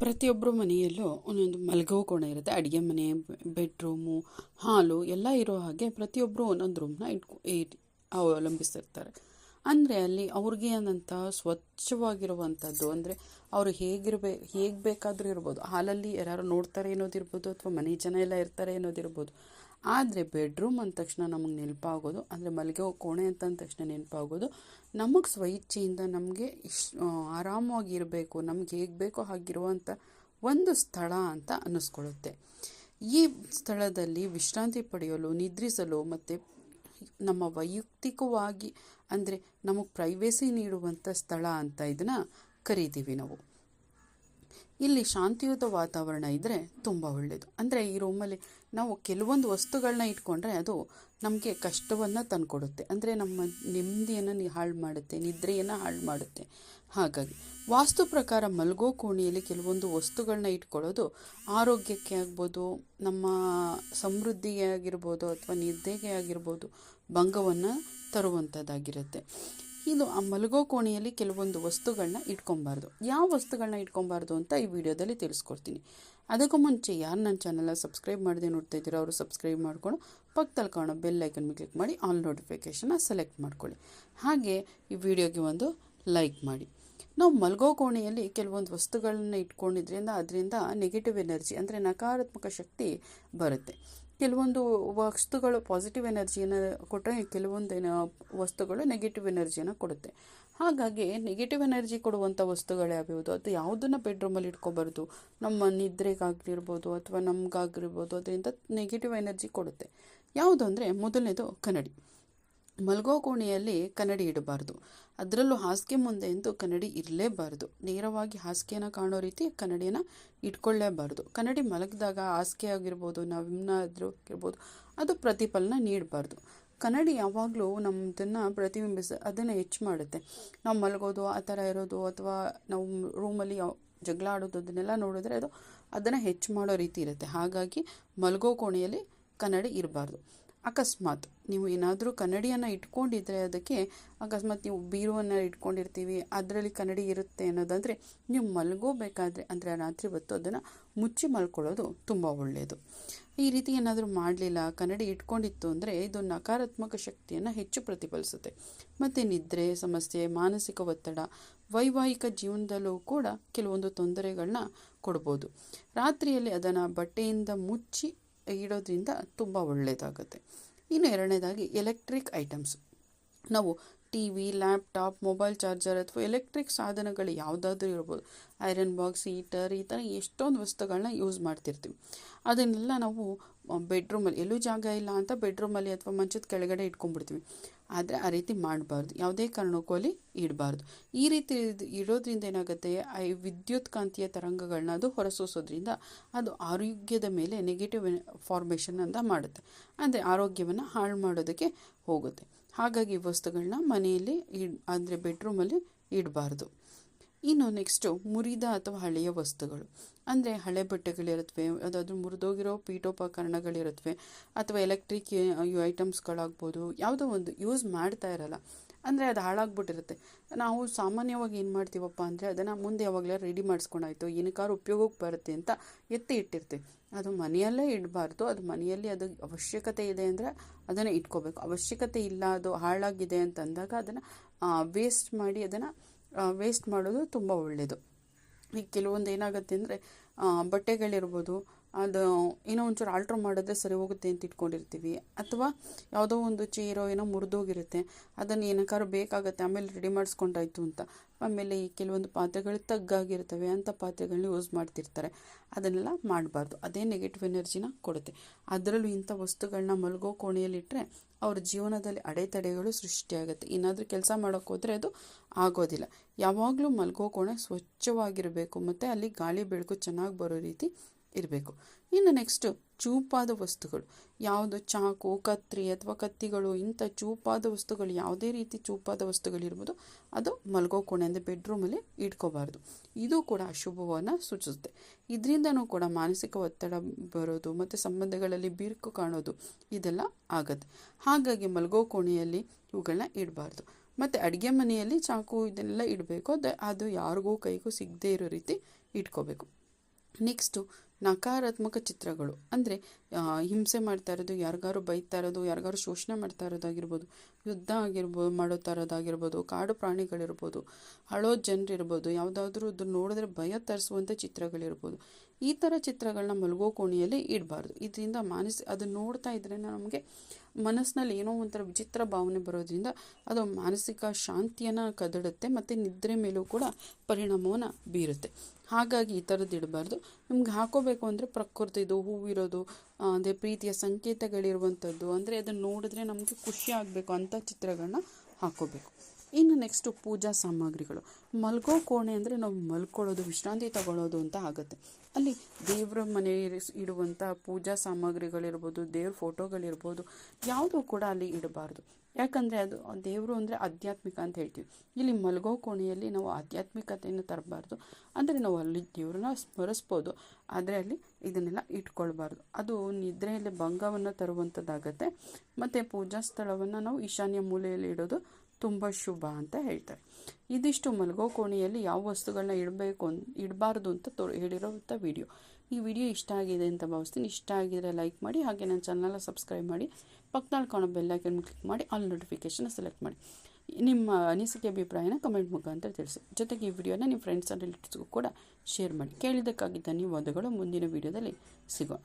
ಪ್ರತಿಯೊಬ್ಬರ ಮನೆಯಲ್ಲೂ ಒಂದೊಂದು ಮಲಗೋ ಕೋಣೆ ಇರುತ್ತೆ. ಅಡುಗೆ ಮನೆ ಬೆಡ್ರೂಮು ಹಾಲು ಎಲ್ಲ ಇರೋ ಹಾಗೆ ಪ್ರತಿಯೊಬ್ಬರು ಒಂದೊಂದು ರೂಮ್ನ ಇಟ್ಕೊ ಇಟ್ ಅವಲಂಬಿಸಿರ್ತಾರೆ. ಅಂದರೆ ಅಲ್ಲಿ ಅವ್ರಿಗೆ ಆದಂಥ ಸ್ವಚ್ಛವಾಗಿರುವಂಥದ್ದು ಅಂದರೆ ಅವರು ಹೇಗಿರ್ಬೇ ಹೇಗೆ ಬೇಕಾದರೂ ಇರ್ಬೋದು. ಹಾಲಲ್ಲಿ ಯಾರು ನೋಡ್ತಾರೆ ಅನ್ನೋದಿರ್ಬೋದು ಅಥವಾ ಮನೆ ಜನ ಎಲ್ಲ ಇರ್ತಾರೆ ಅನ್ನೋದಿರ್ಬೋದು. ಆದರೆ ಬೆಡ್ರೂಮ್ ಅಂದ ತಕ್ಷಣ ನಮಗೆ ನೆನಪಾಗೋದು ಅಂದರೆ ಮಲಗೋ ಕೋಣೆ ಅಂತ ಅಂದ ತಕ್ಷಣ ನೆನಪಾಗೋದು. ನಮಗೆ ಸ್ವಇಚ್ಛೆಯಿಂದ ನಮಗೆ ಇಶ್ ಆರಾಮವಾಗಿರಬೇಕು ನಮ್ಗೆ ಹೇಗೆ ಬೇಕೋ ಹಾಗಿರುವಂಥ ಒಂದು ಸ್ಥಳ ಅಂತ ಅನ್ನಿಸ್ಕೊಳ್ಳುತ್ತೆ ಈ ಸ್ಥಳದಲ್ಲಿ ವಿಶ್ರಾಂತಿ ಪಡೆಯಲು, ನಿದ್ರಿಸಲು ಮತ್ತು ನಮ್ಮ ವೈಯಕ್ತಿಕವಾಗಿ ಅಂದರೆ ನಮಗೆ ಪ್ರೈವೇಸಿ ನೀಡುವಂಥ ಸ್ಥಳ ಅಂತ ಇದನ್ನು ಕರಿತೀವಿ ನಾವು. ಇಲ್ಲಿ ಶಾಂತಿಯುತ ವಾತಾವರಣ ಇದ್ದರೆ ತುಂಬ ಒಳ್ಳೆಯದು ಅಂದರೆ ಈ ರೂಮಲ್ಲಿ ನಾವು ಕೆಲವೊಂದು ವಸ್ತುಗಳನ್ನ ಇಟ್ಕೊಂಡ್ರೆ ಅದು ನಮಗೆ ಕಷ್ಟವನ್ನು ತಂದುಕೊಡುತ್ತೆ. ಅಂದರೆ ನಮ್ಮ ನೆಮ್ಮದಿಯನ್ನು ಹಾಳು ಮಾಡುತ್ತೆ, ನಿದ್ರೆಯನ್ನು ಹಾಳು ಮಾಡುತ್ತೆ. ಹಾಗಾಗಿ ವಾಸ್ತು ಪ್ರಕಾರ ಮಲಗೋ ಕೋಣೆಯಲ್ಲಿ ಕೆಲವೊಂದು ವಸ್ತುಗಳನ್ನ ಇಟ್ಕೊಳ್ಳೋದು ಆರೋಗ್ಯಕ್ಕೆ ಆಗ್ಬೋದು, ನಮ್ಮ ಸಮೃದ್ಧಿಗೆ ಆಗಿರ್ಬೋದು ಅಥವಾ ನಿದ್ದೆಗೆ ಆಗಿರ್ಬೋದು ಭಂಗವನ್ನು ತರುವಂಥದ್ದಾಗಿರುತ್ತೆ ಇದು ಆ ಮಲಗೋ ಕೋಣೆಯಲ್ಲಿ ಕೆಲವೊಂದು ವಸ್ತುಗಳನ್ನ ಇಟ್ಕೊಬಾರ್ದು ಯಾವ ವಸ್ತುಗಳನ್ನ ಇಟ್ಕೊಬಾರ್ದು ಅಂತ ಈ ವಿಡಿಯೋದಲ್ಲಿ ತಿಳಿಸ್ಕೊಡ್ತೀನಿ. ಅದಕ್ಕೂ ಮುಂಚೆ ಯಾರು ನನ್ನ ಚಾನಲ್ನ ಸಬ್ಸ್ಕ್ರೈಬ್ ಮಾಡದೆ ನೋಡ್ತಾ ಇದ್ದೀರೋ ಅವರು ಸಬ್ಸ್ಕ್ರೈಬ್ ಮಾಡ್ಕೊಂಡು ಪಕ್ಕದಲ್ಲಿ ಕಾಣೋ ಬೆಲ್ ಐಕನ್ ಕ್ಲಿಕ್ ಮಾಡಿ ಆಲ್ ನೋಟಿಫಿಕೇಷನ್ನ ಸೆಲೆಕ್ಟ್ ಮಾಡ್ಕೊಳ್ಳಿ. ಹಾಗೆ ಈ ವಿಡಿಯೋಗೆ ಒಂದು ಲೈಕ್ ಮಾಡಿ. ನಾವು ಮಲಗೋ ಕೋಣೆಯಲ್ಲಿ ಕೆಲವೊಂದು ವಸ್ತುಗಳನ್ನ ಇಟ್ಕೊಂಡಿದ್ರಿಂದ ಅದರಿಂದ ನೆಗೆಟಿವ್ ಎನರ್ಜಿ ಅಂದರೆ ನಕಾರಾತ್ಮಕ ಶಕ್ತಿ ಬರುತ್ತೆ. ಕೆಲವೊಂದು ವಸ್ತುಗಳು ಪಾಸಿಟಿವ್ ಎನರ್ಜಿಯನ್ನು ಕೊಟ್ಟರೆ ಕೆಲವೊಂದು ವಸ್ತುಗಳು ನೆಗೆಟಿವ್ ಎನರ್ಜಿಯನ್ನು ಕೊಡುತ್ತೆ. ಹಾಗಾಗಿ ನೆಗೆಟಿವ್ ಎನರ್ಜಿ ಕೊಡುವಂಥ ವಸ್ತುಗಳು ಯಾವ್ಯಾವುದು? ಅದು ಯಾವುದನ್ನು ಬೆಡ್ರೂಮಲ್ಲಿ ಇಟ್ಕೊಬಾರ್ದು. ನಮ್ಮ ನಿದ್ರೆಗಾಗಿರ್ಬೋದು ಅಥವಾ ನಮಗಾಗಿರ್ಬೋದು ಅದರಿಂದ ನೆಗೆಟಿವ್ ಎನರ್ಜಿ ಕೊಡುತ್ತೆ. ಯಾವುದು ಅಂದರೆ, ಮೊದಲನೇದು ಕನ್ನಡಿ. ಮಲಗೋ ಕೋಣೆಯಲ್ಲಿ ಕನ್ನಡಿ ಇಡಬಾರ್ದು. ಅದರಲ್ಲೂ ಹಾಸಿಗೆ ಮುಂದೆ ಎಂದು ಕನ್ನಡಿ ಇರಲೇಬಾರ್ದು. ನೇರವಾಗಿ ಹಾಸಿಗೆನ ಕಾಣೋ ರೀತಿ ಕನ್ನಡಿಯನ್ನು ಇಟ್ಕೊಳ್ಳೇಬಾರ್ದು. ಕನ್ನಡಿ ಮಲಗಿದಾಗ ಹಾಸಿಗೆ ಆಗಿರ್ಬೋದು ನಾವಿನ್ನಾದರೂ ಇರ್ಬೋದು ಅದು ಪ್ರತಿಫಲನ ನೀಡಬಾರ್ದು. ಕನ್ನಡಿ ಯಾವಾಗಲೂ ನಮ್ಮದನ್ನು ಪ್ರತಿಬಿಂಬಿಸ, ಅದನ್ನು ಹೆಚ್ಚು ಮಾಡುತ್ತೆ. ನಾವು ಮಲಗೋದು, ಆ ಥರ ಇರೋದು, ಅಥವಾ ನಾವು ರೂಮಲ್ಲಿ ಜಗಳ ಆಡೋದು, ಅದನ್ನೆಲ್ಲ ನೋಡಿದ್ರೆ ಅದು ಅದನ್ನು ಹೆಚ್ಚು ಮಾಡೋ ರೀತಿ ಇರುತ್ತೆ. ಹಾಗಾಗಿ ಮಲಗೋ ಕೋಣೆಯಲ್ಲಿ ಕನ್ನಡಿ ಇರಬಾರ್ದು. ಅಕಸ್ಮಾತ್ ನೀವು ಏನಾದರೂ ಕನ್ನಡಿಯನ್ನು ಇಟ್ಕೊಂಡಿದ್ರೆ ಅದಕ್ಕೆ ಅಕಸ್ಮಾತ್ ನೀವು ಬೀರುವನ್ನು ಇಟ್ಕೊಂಡಿರ್ತೀವಿ, ಅದರಲ್ಲಿ ಕನ್ನಡಿ ಇರುತ್ತೆ ಅನ್ನೋದಂದರೆ ನೀವು ಮಲಗೋಬೇಕಾದ್ರೆ ಅಂದರೆ ರಾತ್ರಿ ಹೊತ್ತು ಅದನ್ನು ಮುಚ್ಚಿ ಮಲ್ಕೊಳ್ಳೋದು ತುಂಬ ಒಳ್ಳೆಯದು ಈ ರೀತಿ ಏನಾದರೂ ಮಾಡಲಿಲ್ಲ, ಕನ್ನಡಿ ಇಟ್ಕೊಂಡಿತ್ತು ಅಂದರೆ ಇದು ನಕಾರಾತ್ಮಕ ಶಕ್ತಿಯನ್ನು ಹೆಚ್ಚು ಪ್ರತಿಫಲಿಸುತ್ತೆ. ಮತ್ತು ನಿದ್ರೆ, ಸಮಸ್ಯೆ, ಮಾನಸಿಕ ಒತ್ತಡ, ವೈವಾಹಿಕ ಜೀವನದಲ್ಲೂ ಕೂಡ ಕೆಲವೊಂದು ತೊಂದರೆಗಳನ್ನ ಕೊಡ್ಬೋದು. ರಾತ್ರಿಯಲ್ಲಿ ಅದನ್ನು ಬಟ್ಟೆಯಿಂದ ಮುಚ್ಚಿ ಇಡೋದ್ರಿಂದ ತುಂಬ ಒಳ್ಳೆಯದಾಗುತ್ತೆ ಇನ್ನು ಎರಡನೇದಾಗಿ ಎಲೆಕ್ಟ್ರಿಕ್ ಐಟಮ್ಸ್. ನಾವು T V, laptop, mobile charger ಅಥವಾ ಎಲೆಕ್ಟ್ರಿಕ್ ಸಾಧನಗಳು ಯಾವುದಾದ್ರೂ ಇರ್ಬೋದು. ಐರನ್ ಬಾಕ್ಸ್, ಹೀಟರ್ ಈ ಥರ ಎಷ್ಟೊಂದು ವಸ್ತುಗಳನ್ನ ಯೂಸ್ ಮಾಡ್ತಿರ್ತೀವಿ. ಅದನ್ನೆಲ್ಲ ನಾವು ಬೆಡ್ರೂಮಲ್ಲಿ ಎಲ್ಲೂ ಜಾಗ ಇಲ್ಲ ಅಂತ ಬೆಡ್ರೂಮಲ್ಲಿ ಅಥವಾ ಮಂಚದ ಕೆಳಗಡೆ ಇಟ್ಕೊಂಡ್ಬಿಡ್ತೀವಿ. ಆದರೆ ಆ ರೀತಿ ಮಾಡಬಾರ್ದು. ಯಾವುದೇ ಕಾರಣಕ್ಕೂ ಅಲ್ಲಿ ಇಡಬಾರ್ದು. ಈ ರೀತಿ ಇಡೋದ್ರಿಂದ ಏನಾಗುತ್ತೆ ಈ ವಿದ್ಯುತ್ ಕಾಂತೀಯ ತರಂಗಗಳನ್ನ ಅದು ಹೊರಸೂಸೋದ್ರಿಂದ ಅದು ಆರೋಗ್ಯದ ಮೇಲೆ ನೆಗೆಟಿವ್ ಫಾರ್ಮೇಷನ್ ಅಂತ ಮಾಡುತ್ತೆ. ಅಂದರೆ ಆರೋಗ್ಯವನ್ನು ಹಾಳು ಮಾಡೋದಕ್ಕೆ ಹೋಗುತ್ತೆ. ಹಾಗಾಗಿ ವಸ್ತುಗಳನ್ನ ಮನೆಯಲ್ಲಿ ಇಡ್, ಅಂದರೆ ಬೆಡ್ರೂಮಲ್ಲಿ ಇಡಬಾರ್ದು. ಇನ್ನು ನೆಕ್ಸ್ಟು ಮುರಿದ ಅಥವಾ ಹಳೆಯ ವಸ್ತುಗಳು. ಅಂದರೆ ಹಳೆ ಬಟ್ಟೆಗಳಿರುತ್ತವೆ ಯಾವುದಾದ್ರೂ ಮುರಿದೋಗಿರೋ ಪೀಠೋಪಕರಣಗಳಿರುತ್ತವೆ ಅಥವಾ ಎಲೆಕ್ಟ್ರಿಕ್ ಐಟಮ್ಸ್ಗಳಾಗ್ಬೋದು ಯಾವುದೋ ಒಂದು ಯೂಸ್ ಮಾಡ್ತಾ ಇರಲ್ಲ. ಅಂದರೆ ಅದು ಹಾಳಾಗ್ಬಿಟ್ಟಿರುತ್ತೆ. ನಾವು ಸಾಮಾನ್ಯವಾಗಿ ಏನು ಮಾಡ್ತೀವಪ್ಪ ಅಂದರೆ ಅದನ್ನು ಮುಂದೆ ಯಾವಾಗಲೇ ರೆಡಿ ಮಾಡಿಸ್ಕೊಂಡಾಯ್ತು ಏನಕ್ಕಾದ್ರು ಉಪಯೋಗಕ್ಕೆ ಬರುತ್ತೆ ಅಂತ ಎತ್ತಿ ಇಟ್ಟಿರ್ತೀವಿ. ಅದು ಮನೆಯಲ್ಲೇ ಇಡಬಾರ್ದು, ಅದು ಮನೆಯಲ್ಲಿ ಅದು ಅವಶ್ಯಕತೆ ಇದೆ ಅಂದರೆ ಅದನ್ನು ಇಟ್ಕೋಬೇಕು. ಅವಶ್ಯಕತೆ ಇಲ್ಲ, ಅದು ಹಾಳಾಗಿದೆ ಅಂತ ಅಂದಾಗ ಅದನ್ನು ವೇಸ್ಟ್ ಮಾಡಿ ಅದನ್ನು ವೇಸ್ಟ್ ಮಾಡೋದು ತುಂಬ ಒಳ್ಳೆಯದು ಈಗ ಕೆಲವೊಂದು ಏನಾಗುತ್ತೆ ಅಂದರೆ ಬಟ್ಟೆಗಳಿರ್ಬೋದು ಅದು ಏನೋ ಒಂಚೂರು ಆಲ್ಟ್ರ್ ಮಾಡಿದ್ರೆ ಸರಿ ಹೋಗುತ್ತೆ ಅಂತ ಇಟ್ಕೊಂಡಿರ್ತೀವಿ. ಅಥವಾ ಯಾವುದೋ ಒಂದು ಚೇರೋ ಏನೋ ಮುರಿದೋಗಿರುತ್ತೆ. ಅದನ್ನು ಏನಕ್ಕಾದ್ರೂ ಬೇಕಾಗುತ್ತೆ, ಆಮೇಲೆ ರೆಡಿ ಮಾಡಿಸ್ಕೊಂಡಾಯ್ತು ಅಂತ. ಆಮೇಲೆ ಈ ಕೆಲವೊಂದು ಪಾತ್ರೆಗಳು ತಗ್ಗಾಗಿರ್ತವೆ ಅಂಥ ಪಾತ್ರೆಗಳನ್ನ ಯೂಸ್ ಮಾಡ್ತಿರ್ತಾರೆ. ಅದನ್ನೆಲ್ಲ ಮಾಡಬಾರ್ದು. ಅದೇ ನೆಗೆಟಿವ್ ಎನರ್ಜಿನ ಕೊಡುತ್ತೆ. ಅದರಲ್ಲೂ ಇಂಥ ವಸ್ತುಗಳನ್ನ ಮಲಗೋ ಕೋಣೆಯಲ್ಲಿಟ್ಟರೆ ಅವ್ರ ಜೀವನದಲ್ಲಿ ಅಡೆತಡೆಗಳು ಸೃಷ್ಟಿಯಾಗುತ್ತೆ. ಏನಾದರೂ ಕೆಲಸ ಮಾಡೋಕ್ಕೋದ್ರೆ ಅದು ಆಗೋದಿಲ್ಲ. ಯಾವಾಗಲೂ ಮಲಗೋ ಕೋಣೆ ಸ್ವಚ್ಛವಾಗಿರಬೇಕು. ಮತ್ತು ಅಲ್ಲಿ ಗಾಳಿ ಬೆಳಕು ಚೆನ್ನಾಗಿ ಬರೋ ರೀತಿ ಇರಬೇಕು. ಇನ್ನು ನೆಕ್ಸ್ಟು ಚೂಪಾದ ವಸ್ತುಗಳು. ಯಾವುದು ಚಾಕು, ಕತ್ರಿ ಅಥವಾ ಕತ್ತಿಗಳು, ಇಂಥ ಚೂಪಾದ ವಸ್ತುಗಳು, ಯಾವುದೇ ರೀತಿ ಚೂಪಾದ ವಸ್ತುಗಳಿರ್ಬೋದು ಅದು ಮಲಗೋ ಕೋಣೆ ಅಂದರೆ ಬೆಡ್ರೂಮಲ್ಲಿ ಇಟ್ಕೋಬಾರ್ದು. ಇದು ಕೂಡ ಅಶುಭವನ್ನು ಸೂಚಿಸುತ್ತೆ. ಇದರಿಂದನೂ ಕೂಡ ಮಾನಸಿಕ ಒತ್ತಡ ಬರೋದು ಮತ್ತು ಸಂಬಂಧಗಳಲ್ಲಿ ಬಿರುಕು ಕಾಣೋದು ಇದೆಲ್ಲ ಆಗುತ್ತೆ. ಹಾಗಾಗಿ ಮಲಗೋ ಕೋಣೆಯಲ್ಲಿ ಇವುಗಳನ್ನ ಇಡಬಾರ್ದು. ಮತ್ತು ಅಡುಗೆ ಮನೆಯಲ್ಲಿ ಚಾಕು ಇದನ್ನೆಲ್ಲ ಇಡಬೇಕು, ಅದು ಅದು ಯಾರಿಗೂ ಕೈಗೂ ಸಿಗದೇ ಇರೋ ರೀತಿ ಇಟ್ಕೋಬೇಕು. ನೆಕ್ಸ್ಟು ನಕಾರಾತ್ಮಕ ಚಿತ್ರಗಳು. ಅಂದರೆ ಹಿಂಸೆ ಮಾಡ್ತಾ ಇರೋದು ಯಾರಿಗಾರು ಬೈತಾ ಇರೋದು ಯಾರಿಗಾರು ಶೋಷಣೆ ಮಾಡ್ತಾ ಇರೋದಾಗಿರ್ಬೋದು ಯುದ್ಧ ಆಗಿರ್ಬೋದು, ಮಾಡೋ ಇರೋದಾಗಿರ್ಬೋದು ಕಾಡು ಪ್ರಾಣಿಗಳಿರ್ಬೋದು ಅಳೋ ಜನರಿರ್ಬೋದು, ಯಾವುದಾದ್ರೂ ಅದು ನೋಡಿದ್ರೆ ಭಯ ತರಿಸುವಂಥ ಚಿತ್ರಗಳಿರ್ಬೋದು. ಈ ಥರ ಚಿತ್ರಗಳನ್ನ ಮಲಗೋ ಕೋಣೆಯಲ್ಲಿ ಇಡಬಾರ್ದು. ಇದರಿಂದ ಮಾನಸ, ಅದನ್ನು ನೋಡ್ತಾ ಇದ್ರೆ ನಮಗೆ ಮನಸ್ಸಿನಲ್ಲಿ ಏನೋ ಒಂಥರ ವಿಚಿತ್ರ ಭಾವನೆ ಬರೋದ್ರಿಂದ ಅದು ಮಾನಸಿಕ ಶಾಂತಿಯನ್ನು ಕದಡುತ್ತೆ ಮತ್ತು ನಿದ್ರೆ ಮೇಲೂ ಕೂಡ ಪರಿಣಾಮವನ್ನು ಬೀರುತ್ತೆ. ಹಾಗಾಗಿ ಈ ಥರದ್ದು ಇಡಬಾರ್ದು. ನಿಮ್ಗೆ ಹಾಕೋಬೇಕು ಅಂದರೆ ಪ್ರಕೃತಿದು ಹೂವಿರೋದು ಅಂದರೆ ಪ್ರೀತಿಯ ಸಂಕೇತಗಳಿರುವಂಥದ್ದು ಅಂದರೆ ಅದನ್ನು ನೋಡಿದ್ರೆ ನಮಗೆ ಖುಷಿ ಆಗಬೇಕು ಅಂಥ ಚಿತ್ರಗಳನ್ನ ಹಾಕೋಬೇಕು. ಇನ್ನು ನೆಕ್ಸ್ಟು ಪೂಜಾ ಸಾಮಗ್ರಿಗಳು. ಮಲ್ಗೋ ಕೋಣೆ ಅಂದರೆ ನಾವು ಮಲ್ಕೊಳ್ಳೋದು, ವಿಶ್ರಾಂತಿ ತಗೊಳ್ಳೋದು ಅಂತ ಆಗುತ್ತೆ. ಅಲ್ಲಿ ದೇವರ ಮನೆ ಇಡುವಂಥ ಪೂಜಾ ಸಾಮಗ್ರಿಗಳಿರ್ಬೋದು, ದೇವ್ರ ಫೋಟೋಗಳಿರ್ಬೋದು, ಯಾವುದೂ ಕೂಡ ಅಲ್ಲಿ ಇಡಬಾರ್ದು. ಯಾಕಂದರೆ ಅದು ದೇವರು ಅಂದರೆ ಆಧ್ಯಾತ್ಮಿಕ ಅಂತ ಹೇಳ್ತೀವಿ. ಇಲ್ಲಿ ಮಲಗೋ ಕೋಣೆಯಲ್ಲಿ ನಾವು ಆಧ್ಯಾತ್ಮಿಕತೆಯನ್ನು ತರಬಾರ್ದು. ಅಂದರೆ ನಾವು ಅಲ್ಲಿ ದೇವ್ರನ್ನ ಸ್ಮರಿಸ್ಬೋದು. ಆದರೆ ಅಲ್ಲಿ ಇದನ್ನೆಲ್ಲ ಇಟ್ಕೊಳ್ಬಾರ್ದು. ಅದು ನಿದ್ರೆಯಲ್ಲಿ ಭಂಗವನ್ನು ತರುವಂಥದ್ದಾಗತ್ತೆ ಮತ್ತು ಪೂಜಾ ಸ್ಥಳವನ್ನು ನಾವು ಈಶಾನ್ಯ ಮೂಲೆಯಲ್ಲಿ ಇಡೋದು ತುಂಬ ಶುಭ ಅಂತ ಹೇಳ್ತಾರೆ. ಇದಿಷ್ಟು ಮಲಗೋ ಕೋಣೆಯಲ್ಲಿ ಯಾವ ವಸ್ತುಗಳನ್ನ ಇಡಬೇಕು ಅಂತ ಇಡಬಾರ್ದು ಅಂತ ತೋ ಹೇಳಿರೋಂಥ ವಿಡಿಯೋ. ಈ ವಿಡಿಯೋ ಇಷ್ಟ ಆಗಿದೆ ಅಂತ ಭಾವಿಸ್ತೀನಿ. ಇಷ್ಟ ಆಗಿದ್ರೆ ಲೈಕ್ ಮಾಡಿ, ಹಾಗೆ ನನ್ನ ಚಾನಲ್ನ ಸಬ್ಸ್ಕ್ರೈಬ್ ಮಾಡಿ, ಪಕ್ಕದಲ್ಲಿ ಕಾಣೋ ಬೆಲ್ಲೈಕನ್ ಕ್ಲಿಕ್ ಮಾಡಿ, ಆಲ್ ನೋಟಿಫಿಕೇಷನ್ ಸೆಲೆಕ್ಟ್ ಮಾಡಿ. ನಿಮ್ಮ ಅನಿಸಿಕೆ, ಅಭಿಪ್ರಾಯನ ಕಮೆಂಟ್ ಮುಖಾಂತರ ತಿಳಿಸಿ. ಜೊತೆಗೆ ಈ ವಿಡಿಯೋನ ನಿಮ್ಮ ಫ್ರೆಂಡ್ಸ್ ಆ್ಯಂಡ್ ರಿಲೇಟಿವ್ಸ್ಗೂ ಕೂಡ ಶೇರ್ ಮಾಡಿ. ಕೇಳಿದ್ದಕ್ಕಾಗಿ ಧನ್ಯವಾದಗಳು. ಮುಂದಿನ ವಿಡಿಯೋದಲ್ಲಿ ಸಿಗೋಣ.